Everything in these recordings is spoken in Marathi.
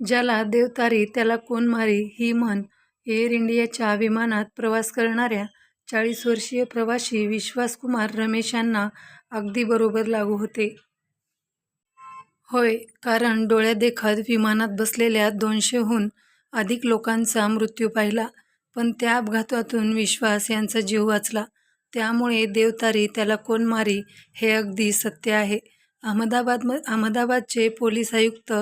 ज्याला देवतारी त्याला कोण मारी ही म्हण एअर इंडियाच्या विमानात प्रवास करणाऱ्या चाळीस वर्षीय प्रवाशी विश्वासकुमार रमेश यांना अगदी बरोबर लागू होते. होय, कारण डोळ्यादेखत विमानात बसलेल्या दोनशेहून अधिक लोकांचा मृत्यू पाहिला. पण त्या अपघातातून विश्वास यांचा जीव वाचला. त्यामुळे देवतारी त्याला कोण मारी हे अगदी सत्य आहे. अहमदाबादचे पोलीस आयुक्त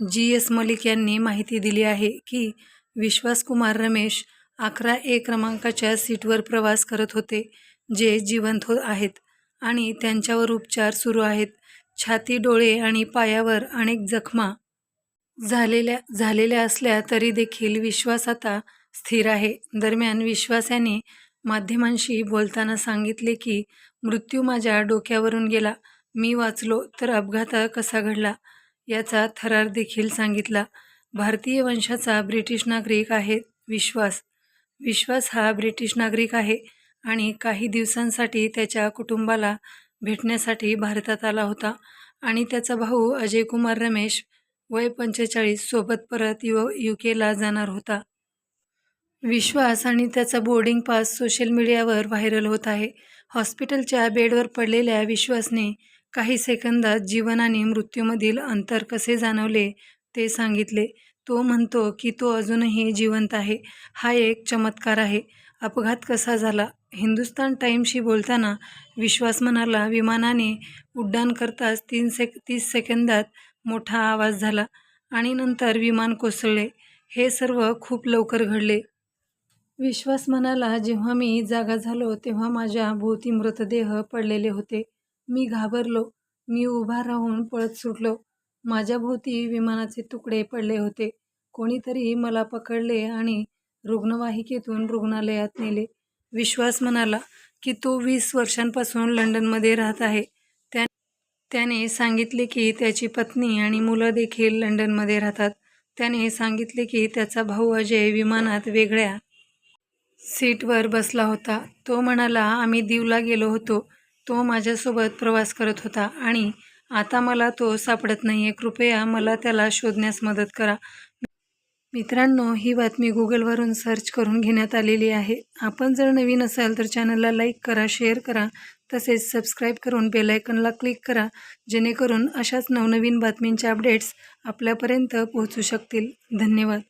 जी. एस. मलिक यांनी माहिती दिली आहे की विश्वासकुमार रमेश अकरा ए क्रमांकाच्या सीटवर प्रवास करत होते, जे जिवंत हो-, आहेत आणि त्यांच्यावर उपचार सुरू आहेत. छाती, डोळे आणि पायावर अनेक जखमा झालेल्या असल्या तरी देखील विश्वास आता स्थिर आहे. दरम्यान, विश्वास याने माध्यमांशी बोलताना सांगितले की मृत्यू माझ्या डोक्यावरून गेला. मी वाचलो तर अपघात कसा घडला, याचा थरार देखील सांगितला. भारतीय वंशाचा ब्रिटिश नागरिक आहे विश्वास. विश्वास हा ब्रिटिश नागरिक आहे आणि काही दिवसांसाठी त्याच्या कुटुंबाला भेटण्यासाठी भारतात आला होता आणि त्याचा भाऊ अजय कुमार रमेश, वय पंचेचाळीस सोबत परत यूकेला जाणार होता. विश्वास आणि त्याचा बोर्डिंग पास सोशल मीडियावर व्हायरल होत आहे. हॉस्पिटलच्या बेडवर पडलेल्या विश्वासने काही सेकंदात जीवन आणि मृत्यूमधील अंतर कसे जाणवले ते सांगितले. तो म्हणतो की तो अजूनही जिवंत आहे. हा एक चमत्कार आहे. अपघात कसा झाला? हिंदुस्तान टाईमशी बोलताना विश्वास म्हणाला, विमानाने उड्डाण करताच तीन सेक तीस सेकंदात मोठा आवाज झाला आणि नंतर विमान कोसळले. हे सर्व खूप लवकर घडले. विश्वास म्हणाला, जेव्हा मी जागा झालो तेव्हा माझ्या भोवती मृतदेह पडलेले होते. मी घाबरलो. मी उभा राहून पळत सुटलो. माझ्याभोवती विमानाचे तुकडे पडले होते. कोणीतरी मला पकडले आणि रुग्णवाहिकेतून रुग्णालयात नेले. विश्वास म्हणाला की तो वीस वर्षांपासून लंडनमध्ये राहत आहे. त्या त्याने सांगितले की त्याची पत्नी आणि मुलं देखील लंडनमध्ये राहतात. त्याने सांगितले की त्याचा भाऊ अजय विमानात वेगळ्या सीटवर बसला होता. तो म्हणाला, आम्ही दीवला गेलो होतो. तो माझ्यासोबत प्रवास करत होता आणि आता मला तो सापडत नाही आहे कृपया मला त्याला शोधण्यास मदत करा. मित्रांनो, ही बातमी गुगलवरून सर्च करून घेण्यात आलेली आहे. आपण जर नवीन असाल तर चॅनलला लाईक करा, शेअर करा तसेच सबस्क्राईब करून बेलायकनला क्लिक करा, जेणेकरून अशाच नवनवीन बातमींचे अपडेट्स आपल्यापर्यंत पोहोचू शकतील. धन्यवाद.